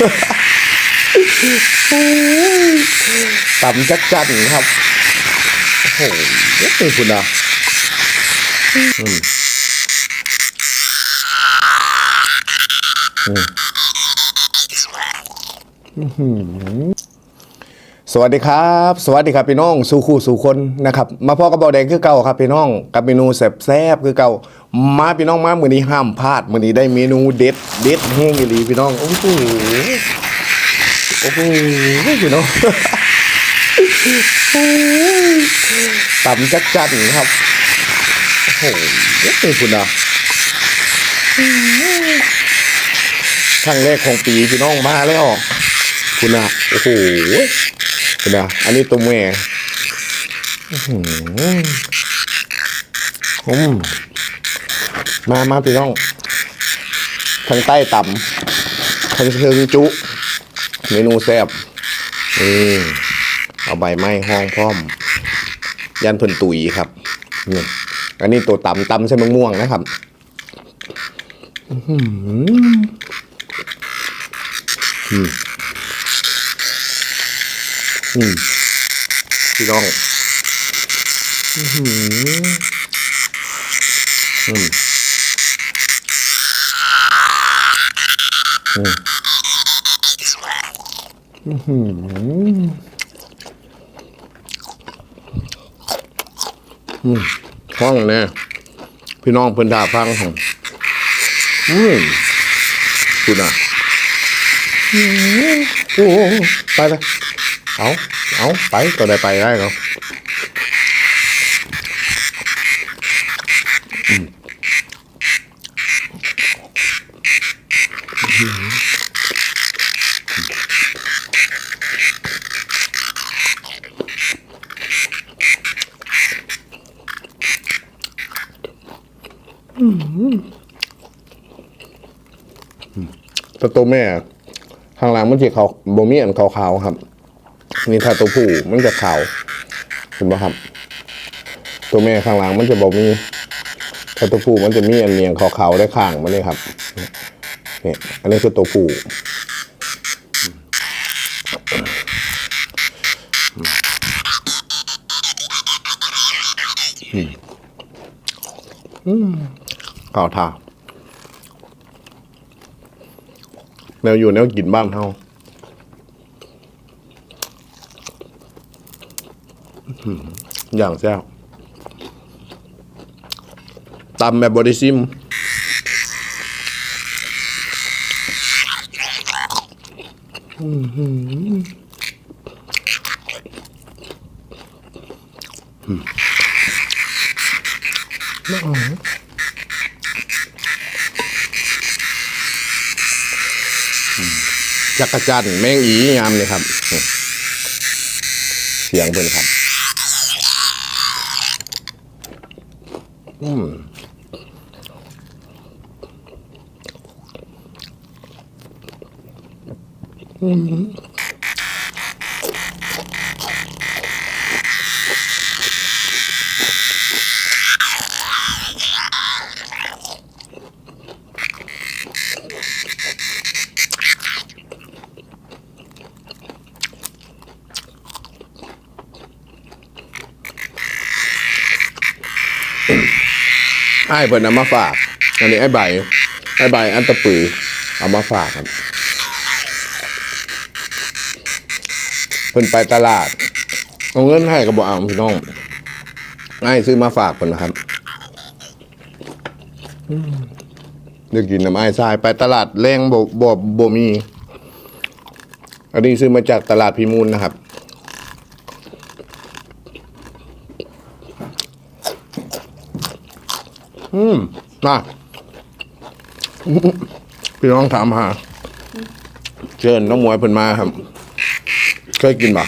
ตำจักจันครับ โอ้โหนี่คุณอะอืมอืมสวัสดีครับ สวัสดีครับพี่น้อง สู่คู่สู่คนนะครับ มาพ่อกับเบาแดงคือเก่าครับพี่น้อง กับเมนูแซ่บๆคือเก่า มาพี่น้องมามื้อนี้ห้ามพลาดมื้อนี้ได้เมนูเด็ดเด็ดแห้งอีหลีพี่น้องโอ้โหโอ้โหพี่น้องตำจักจันครับโอ้โหนี่คุณอะครั้งแรกของปีพี่น้องมาแล้วคุณอะโอ้โหคุณอะอันนี้ตัวแม่อื้อหืออืม มามาพี่น้องทางใต้ต่ำทางเชิงจุ เมนูแซ่บนี่เอาใบไม้ห้องพร้อม ยันเพิ่นตุยครับนี่อันนี้ตัวต่ำต่ำใช่มะม่วงนะครับอื้อหืออืมอืมพี่น้องอือหืออืมอืม ฟังแน่พี่น้องเพิ่นด่าฟังของอืมคุณอะอืมโอ้ไปไปเอาเอาไปก็ได้ไปได้เนาะ ตัวแม่ข้างหลังมันจะขาวโบมีอันขาวๆครับ นี่ถ้าตัวผู้มันจะขาวเห็นไหมครับ ตัวแม่ข้างหลังมันจะโบมีถ้าตัวผู้มันจะมีอันเนียงขาวๆได้ข้างมันเลยครับนี่อันนี้คือตัวผู้ขาวทา แนวอยู่แนวกินบ้านเฮาอย่างแซ่บตำแบบบอดี้ซิม จักรจันแมงอีงามเลยครับ เสียงเพิ่นครับอืมอืม ไอ้เพิ่นเอามาฝากอันนี้ไอ้ใบไอ้ใบอันตะปือเอามาฝากครับเพิ่นไปตลาดเอาเงินให้กับบ่เอาพี่น้องไอ้ซื้อมาฝากเพิ่นนะครับเดี๋ยวกินน้ำไอ้ทรายไปตลาดแรงบ่บ่บ่มีอันนี้ซื้อมาจากตลาดพิมูลนะครับ อืมน่าพี่น้องถามหา เชิญน้องมวยเพิ่นมาครับ เคยกินปะ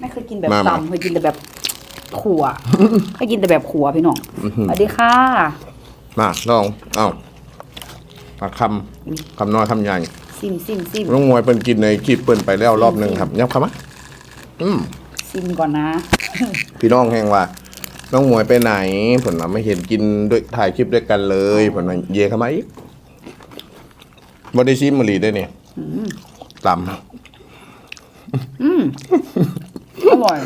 ไม่เคยกินแบบมามา ตำเคยกินแต่แบบขั่วเคยกินแต่แบบขั่วพี่น้องสวัสดีค่ะ มาลอง เอ้าปากคำคำน้อยคำใหญ่ ซิมซิมซิมน้องมวยเพิ่นกินในคลิปเพิ่นไปแล้วรอบหนึ่งครับยับคำมะอืม ซิมก่อนนะ พี่น้องแห่งว่า น้องมวยไปไหนผมเราไม่เห็นกินด้วยถ่ายคลิปด้วยกันเลยผมว่าเย่เข้ามาอีกบอดี้ซิมมารีได้เนี่ยตอืมอร่อย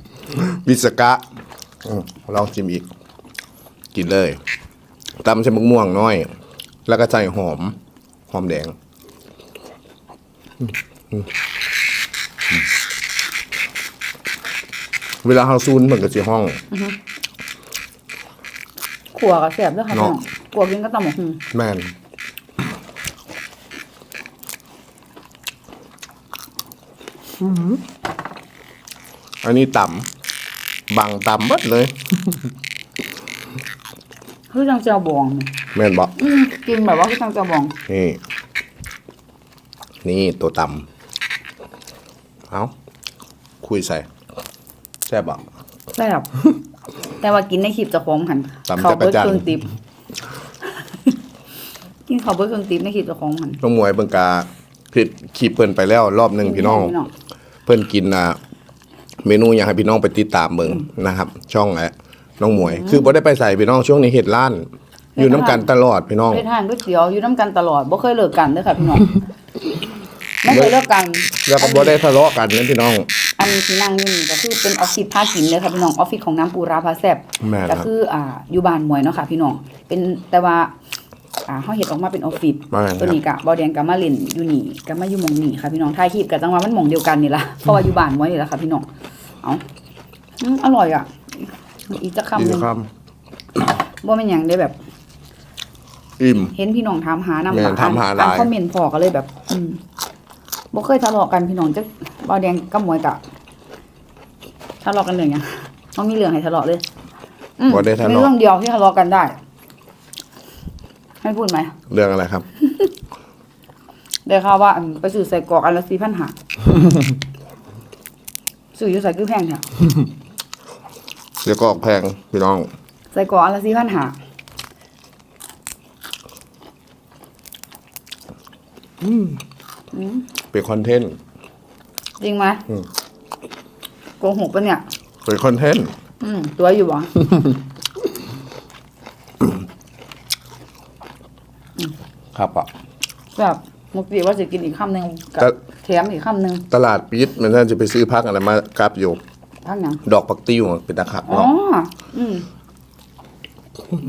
ำวิสกะอืมลองชิมอีก กินเลยตำใส่มะม่วงน้อย แล้วก็ใส่หอม หอมแดง อืมอืมอืม เวลาเฮาซูนเหมือนกับสีห้อง ขัวกับแสบด้วยค่ะพี่เนาะน้องขัวกินก็ตำหมกหุงแม่นอันนี้ต่ำบังต่ำเบัดเลย คือจังเจียวบองนี่แม่นบอกอืมกินแบบว่าคือจังเจียวบองนี่ นี่ตัวต่ำเอาคุยใส่แซ่บบอกแซ่บ แต่ว่ากินในคลิปเจะคล้าของหันตำเขาจักรเบิดจันทร์ เครื่องติบกินเขาเบิดเครื่องติบในคลิปเจะคล้าของหันน้องมวยเบิ่งกาผิดขีเพิ่นไปแล้วรอบหนึ่งพี่น้อง พี่น้อง เพิ่นกินอะเมนูอยากให้พี่น้องไปติดตามเบิ่งนะครับ ช่องแอะน้องหมวย คือบ่ได้ไปใส่พี่น้องช่วงนี้เฮ็ดร้านอยู่น้ำกันตลอดพี่น้อง ไปทานก๋วยเตี๋ยวอยู่น้ำกันตลอดบ่เคยเลิกกันเด้อค่ะพี่น้องไม่เคยเลิกกันแล้วก็บ่ได้ทะเลาะกันนะพี่น้อง อันที่นั่งอยู่นี่ก็คือเป็นออฟฟิศพากินเลยค่ะพี่น้องออฟฟิศของน้ำปูราพาแซบแม่นครับ ก็คืออ่าอยู่บ้านหมวยเนาะค่ะพี่น้องเป็นแต่ว่าอ่าเฮาเฮ็ดออกมาเป็นออฟฟิศแม่นครับ ตัวนี้กะบอแดงกะมาเล่นอยู่นี่กะมาอยู่หมองนี่ค่ะพี่น้องถ่ายคลิปกับจังหวะมันหมองเดียวกันนี่ล่ะเพราะว่าอยู่บ้านหมวยนี่ล่ะค่ะพี่น้องเอาอืมอร่อยอะอีกจะคำหกินึนงคบ่เป็นหยังได้แบบำอิ่ม เห็นพี่น้องถามหานำแม่นถามหาหลายอ่านคอมเมนต์พอก็เลยแบบ อืมบ่เคยทะเลาะกันพี่น้องจักบอแดงกับหมวยกะ ทะเลาะกันเรื่องหยังต้องมีเรื่องให้ทะเลาะเลยอืมบ่ได้ทะมีเลาะเรื่องเดียวที่ทะเลาะกันได้ ให้พูดไหมเรื่องอะไรครับ ได้ข่าวว่าอันไปซื้อใส่กรอกอันละสี่พันหาซื้ออยู่ใส่คือแพงเนี่ยเดี๋ยวก็ออกแพงพี่น้อง ใส่กรอกอันละสี่พันหาเป็นคอนเทนต์ จริงไหมอืม โกหกปะเนี่ยเป็นคอนเทนต์อืมตัวอยู่บ่ครับอะแบบมุกดีว่าจะกินอีกคำหนึ่งกับแต่ แถมอีกคำหนึ่งตลาดปิดมันน่าจะไปซื้อพักอะไรมากลับอยู่ พักหยังดอกปักติ้วเป็นตะขับอ๋อเนาะอืม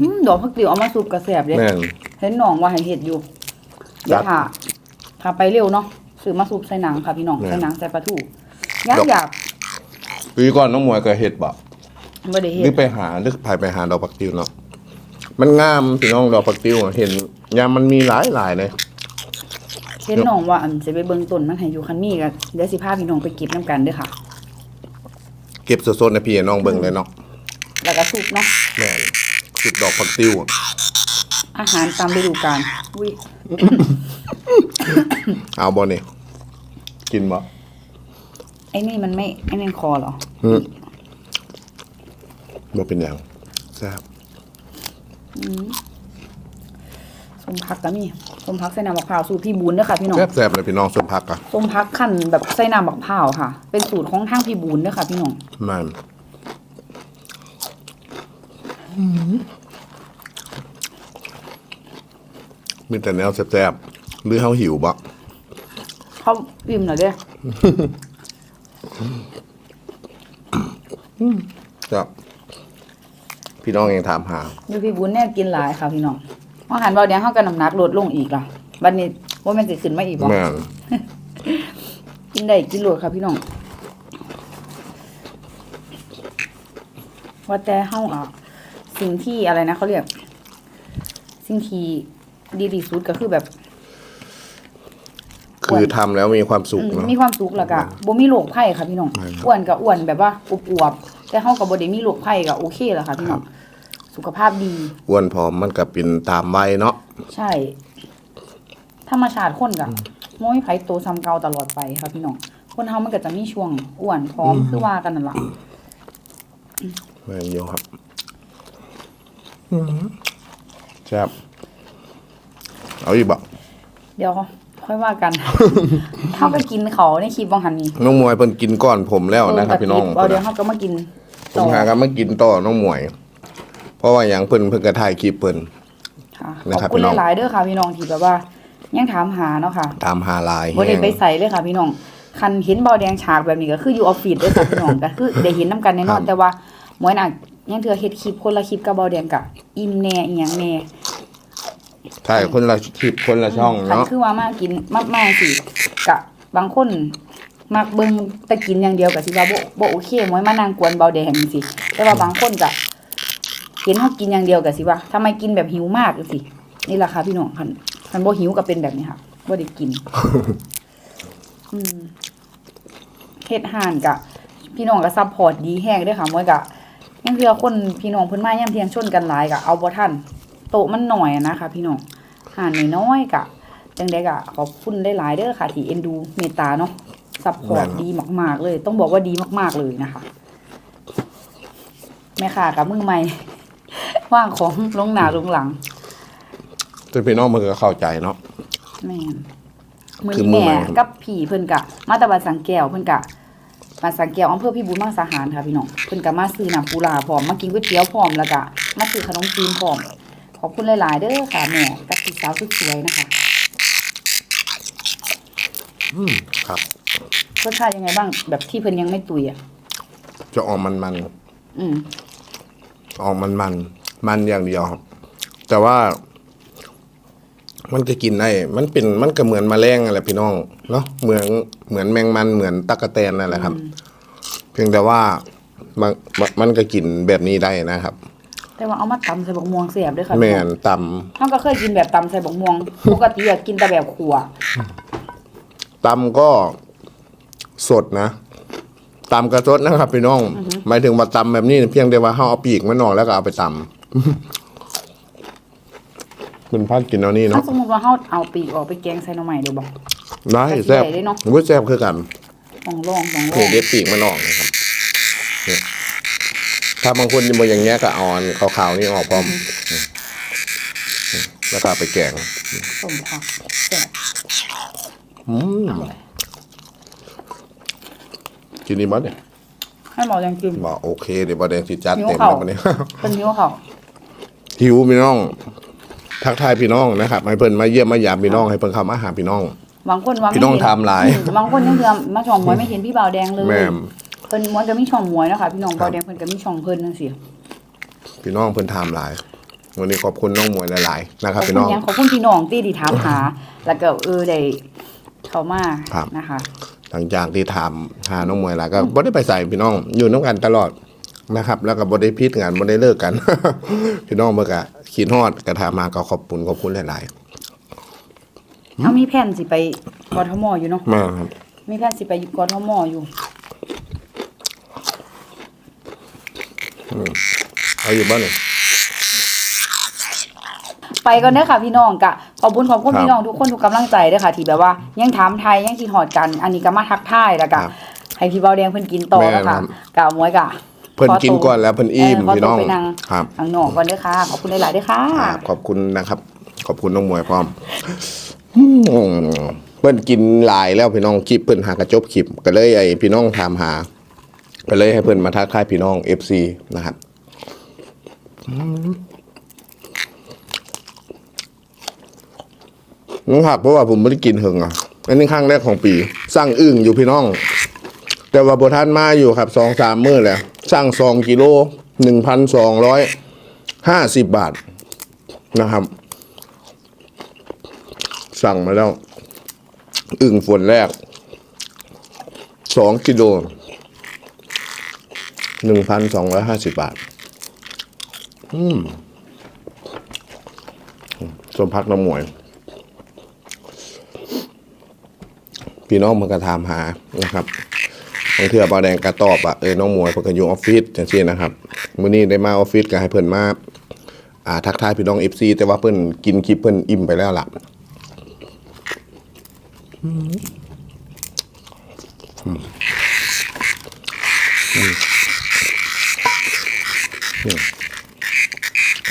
อืมดอกพักติ๋วเอามาสูบกระแสบเลยแม่นเห็นน้องว่าให้เห็ดอยู่ เดี๋ยวจัดถ้าถ้าไปเร็วเนาะซื้อมาสูบใส่หนังค่ะพี่น้องแม่ใส่หนังใส่ปลาทูอยากดอกอยาก ปีก่อนน้องมวยก็เฮ็ดบ่ไม่ได้หเห็รือดไปหาหรือพายไปหาดอกปักติ้วเนาะมันงามพี่น้องดอกปักติ้วอะเห็นยามมันมีหลายหลายๆเลยเห็นน้องว่าอันจะไปเบิ่งต้นมันให้อยู่คันมีก็เดี๋ยวสิพาพี่น้องไปเก็บน้ำกันเด้อค่ะ เก็บสดๆนะพี่น้องเบิ่งเลยเนาะแล้วก็สูบเนาะแม่นสุดดอกปักติ้วอะอาหารตามฤดูกาลอุ้ยเอาบ่นี่กินบ่ ไอ้นี่มันไม่ไอ้นี่คอเหรออืมบ่เป็นหยังแซ่บส้มพักก็มีส้มพักใส่น้ำมะพร้าวสูตรพี่บูนเด้อค่ะพี่น้องแซ่บๆเลยพี่น้องสมพักอะส้มพักขั้นแบบใส่น้ำมะพร้าวค่ะ เป็นสูตรของทางพี่บูนเด้อค่ะพี่น้องมันมีแต่แนวแซ่บๆหรือเฮาหิวบ่เขาพิมพ์หน่อยเด้อ ครับพี่น้องยังถามหาดูพี่บูนเนี่ยกินหลายค่ะพี่น้องอาหารเบาเดียงเข้ากันน้ำหนักลดลงอีกล่ะบัดนี้ว่ามันจะขึ้นมาอีกบ่แม่นกินได้กินโหลดค่ะพี่น้องว่าแต่เฮาอะสิ่งที่อะไรนะเขาเรียก สิ่งที่ดีที่สุดก็คือแบบ คือทำแล้วมีความสุขอืมเนาะ มีความสุขแล้วก็บ่มีโรคภัยค่ะพี่น้องไม่ครับอ้วนก็อ้วนแบบว่าอวบๆแต่เฮาก็บ่ได้มีโรคภัยก็โอเคแล้วค่ะพี่น้องสุขภาพดี อ้วนผอมมันก็เป็นตามวัยเนาะใช่ ธรรมชาติคนก็บ่มีไผโตซ้ำเก่าตลอดไปค่ะพี่น้อง คนเฮามันก็จะมีช่วงอ้วนพร้อมคือว่ากันนั่นล่ะแม่นอยู่ครับแซ่บเอาอีกบ่เดี๋ยว ค่อยว่ากันเท่าก็กินเขาในคลิปบางหันนี้น้องมวยเพิ่นกินก่อนผมแล้วนะครับพี่น้องเอาเดี๋ยวเขาก็มากินผต่มอหากันมากินต่อน้องมวย เพราะว่าอย่างเพิ่นเพิ่นก็ถ่ายคลิปเพิ่น ค่ะนะขครัอบบคุณพี่น้อง หลายๆเด้อค่ะพี่น้องที่แบบว่า ยังถามหาเนาะค่ะตามหาลายบ่ได้แห้งไปใส่เลยค่ะพี่น้องคันเห็นเบาแดงฉากแบบนี้ก็คืออยู่ออฟฟิศเด้อค่ะพี่น้องก็คือได้เห็นนํกันแน่นอนแต่ว่าหมวยน่ะยังเถื่อเฮ็ดคลิปคนละคลิปกับเบาแดงกะอิ่มแน่อีหยังแน่ ใช่คนละคลิปคนละช่องคันเนาะคือว่ามากินมากๆสิกะบางคนมักเบิ่งแต่กินอย่างเดียวก็สิว่าบ่บ่โอเคหมวยมานั่งกวนเบาแดงจังซี่แต่ว่าบางคนก็เห็นเฮากินอย่างเดียวก็สิว่าทำไมกินแบบหิวมากจังซี่นี่ล่ะค่ะพี่น้องคันคันบ่หิวก็เป็นแบบนี้ค่ะบ่ได้กิน อืมเฮ็ดห่านกะ พี่น้องก็ซัพพอร์ตดีแฮงเด้อค่ะหมวยกะยังเทื่อคนพี่น้องเพิ่นมายามเที่ยงชนกันหลายกะเอาบ่ทัน โต๊ะมันน้อยอะนะคะพี่น้องห่านน้อยๆกะจังได๋ก็ขอบคุณได้หลายๆเด้อค่ะ ที่เอ็นดูเมตตาเนาะซัพพอร์ตดีมาก ๆ เลย ต้องบอกว่าดีมาก ๆเลยนะคะ แม่ค่ะกับมือใหม่ ว่างของลงหน้าลงหลังแต่พี่น้องมันก็เข้าใจเนาะแม่นมือคือนี้มื้อใหม่แม่กับพี่เพิ่นกะ มาแตะบันสังแก้วเพิ่นกะบันสังแก้วอำเภอพี่บุญมังสาหารค่ะพี่น้องเพิ่นกะมาซื้อน้ำปูลาพร้อมมากินก๋วยเตี๋ยวพร้อมแล้วก็มาซื้อขนมจีนพร้อมข อบคุณหลาย ๆ เด้อค่ะแม่กับพี่สาวสุดสวยนะคะอืมครับรสชาติยังไงบ้าง แบบที่เพิ่นยังไม่ตุยอะ จะออกมันมันอืมๆออกมันมันมันอย่างเดียวครับ แต่ว่า มันก็กินได้ มันเป็นมันก็เหมือนแมลงอะไรพี่น้องเนาะเหมือนเหมือนแมงมันเหมือนตั๊กแตนนั่นแหละครับ เพียงแต่ว่ามันมันมันก็กินแบบนี้ได้นะครับ แต่ว่าเอามาตำใส่บกม่วงเสียบด้วยค่ะแม่นตท่านก็เคยกินแบบตำใส่บกม่วง ปกติอยากกินแต่แบบขัวำตำก็สดนะตำกระสดนะครับพี่น้อง หมายถึงว่าตำแบบนี้เพียงแต่ว่าเขาเอาปีกมันออกแล้วก็เอาไปตำคุณพัดกินเอานี่ถ้าเนาะสมมติว่าเฮาเอาปีกออกไปแกงใส่หน่อไม้เดี๋ยวบอก ได้กะทิแซ่บใหญ่เลยเนาะ วุ้ยแซ่บคือกันต้องลองต้องลอนี่งเด็ดปีกมันออกนะครับเนี่ย ถ้าบางคนมันอย่างเงี้ยก็เอาอันขาวๆนี่ออกพร้อม แล้วก็เอาไปแกงส้มผักแซ่บอืมกินดีมั้ยเนี่ยให้บอกยังกินบอกโอเคเดี๋ยวประเด็นสิจัดหิวเต็มข้าวแล้ววันนี้ เป็นหิวเขาหิวพี่น้อง ทักทายพี่น้องนะครับให้เพิ่นมาเยี่ยมมายามพี่น้องให้เพิ่นเข้ามาหาพี่น้องบางคนว่าไม่พี่น้องเห็นทำหลายอืมบางคนยังเดือมมาช่องหมวยไม่เห็นพี่บ่าวแดงเลยแม่มเพิ่นมวนก็มีช่องหมวยเนาะคะพี่น้องครับ บ่าวแดงเพิ่นก็มีช่องเพิ่นจังซี่พี่น้องเพิ่นทำหลาย วันนี้ขอบคุณน้องมวยหลายๆ นะคขรัอบบพี่คุน้ณอง ยังขอบคุณพี่น้องที่ที่ถามหา แล้วก็เออได้เข้ามาครับ นะคะ หลังจากที่ถามหาน้องมวยแล้วก็บ่ได้ไปใส่พี่น้องอยู่น้ำกันตลอดนะครับ แล้วก็บ่ได้พิดกันบ่ได้เลิกกัน พี่น้องเมื่อก็ขีดฮอดกระถามมาก็ขอบคุณขอบคุณหลายเอามีแผนสิไปกทมอยู่เนาะๆมากครับ มีแผนสิไปกทมอยู่ เอาอยู่บ้านหนึ่งไปก่อนเด้อค่ะพี่น้องกะขอบคุณขอบคุณครับพี่น้องทุกคนทุกกำลังใจเด้อค่ะ ที่แบบว่ายังถามไทยยังคิดหอดกัน อันนี้ก็มาทักทายแล้วก็ครับให้พี่เบาแดงเพิ่นกินต่อแม่นะครัคะบกะหมวยกะเพิ่นกินก่อนแล้วเพิ่นอิ่มเขพี่น้องตัวไปนั่งครับข้างนอกก่อนเด้อค่ะขอบคุณหลายๆเด้อค่ะครับขอบคุณนะครับ ขอบคุณน้องมวยพร้อมอืมเพิ่นกินหลายแล้วพี่น้องคลิปเพิ่นหากระจบคลิปก็เลยไอ้พี่น้องถามหา ก็เลยให้เพิ่อนมาทักทายพี่น้อง FC นะครับน้องผักเพราะว่าผมไม่ได้กินเหิงอะ อันนี้ครั้งแรกของปี สร้างอึ่งอยู่พี่น้อง แต่ว่าบท่านมาอยู่ครับสองสามมื้อแล้วสร้างสองกิโลหนึ่งพันสองร้อยห้าสิบบาทนะครับ สั่งมาแล้ว อึ่งฝนแรกสองกิโล หนึ่งพันสองร้อยห้าสิบบาท อืมสมพักน้ำมวย พี่น้องมันก็ถามหานะครับบางเทื่อบาแดงกระตอบอะเออน้องมวยเพิ่นก็อยู่ออฟฟิศจังซี่นะครับมื้อนี้ได้มาออฟฟิศก็ให้เพิ่นมาอ่าทักทายพี่น้องเอฟซีแต่ว่าเพิ่นกินคลิปเพิ่นอิ่มไปแล้วล่ะอืมอืมนี่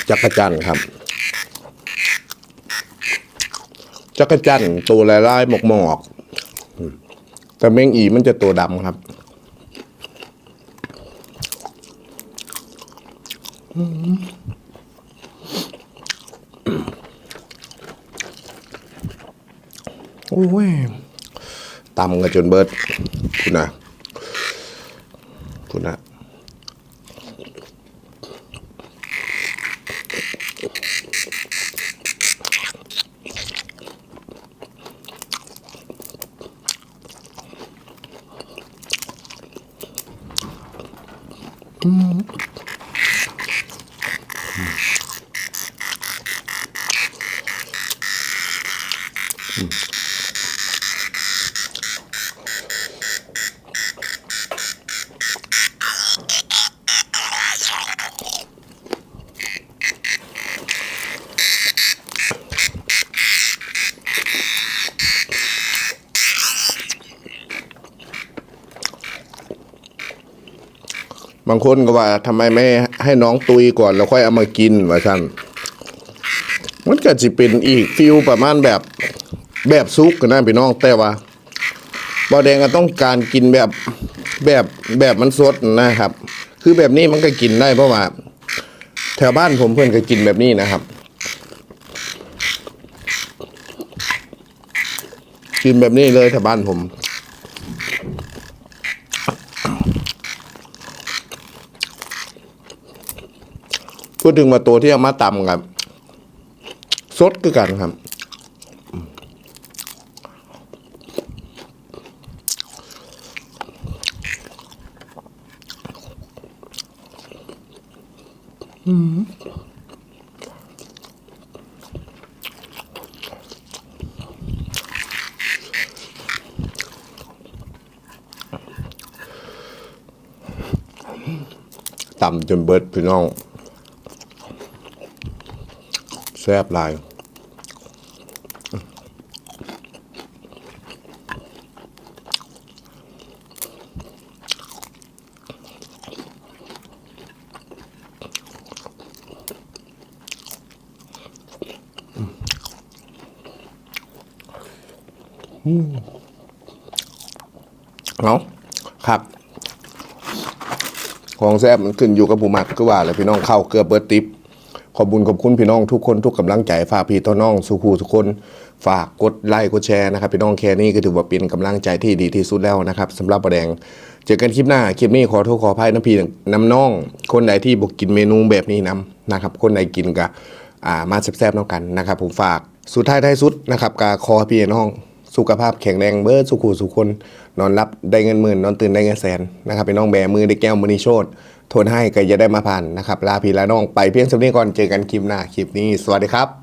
จักรจันทร์ครับ จักรจันทร์ตัวลายลายหมอกหมอกแต่แมงอีมันจะตัวดำครับโอ้ยตำกันจนเบิด คุณนะ คุณนะ Mm. บางคนก็ว่าทำไมไม่ให้น้องตุยก่อนแล้วค่อยเอามากินว่าซั่นมันก็สิเป็นอีกฟิลประมาณแบบแบบซุกกันนะพี่น้องแต่ว่าบอแดงก็ต้องการกินแบบแบบแบบมันสดนะครับ คือแบบนี้มันก็กินได้เพราะว่าแถวบ้านผมเพื่อนก็กินแบบนี้นะครับ กินแบบนี้เลยแถวบ้านผม พูดถึงมาตัวที่เอามาตำครับสดคือกันครับต่ำจนเบิดพี่น้อง แซ่บลายเอาะครับ ของแซ่บมันขึ้นอยู่กับผู้มักก็ว่าแหละพี่น้องเข้าเกลือเบิร์ติป ขอบุญขอบคุณพี่น้องทุกคนทุกกำลังใจฝากพี่ต้อน้องสุขูทุกคนฝากกดไลค์กดแชร์นะครับพี่น้องแค่นี้ก็ถือว่าเป็นกำลังใจที่ดีที่สุดแล้วนะครับสำหรับประแดงเจอกันคลิปหน้าคลิปนี้ขอโทษขออภัยน้ำพี่น้ำน้อง คนใดที่บอกกินเมนูแบบนี้นํนะครับคนใดกินก็มาแซ่บๆน้องกันนะครับ ผมฝากสุดท้ายท้ายสุดนะครับกาคอพี่น้องสุขภาพแข็งแรงเบิร์ดสุขุสุขคนนอนรับได้เงินหมื่นนอนตื่นได้เงินแสนนะครับพี่น้องแบมือได้แก้วมือนิโชด ทนให้ก็จะได้มาผ่านนะครับลาพี่ลาน้องไปเพียงสำนี้ก่อนเจอกันคลิปหน้าคลิปนี้ สวัสดีครับ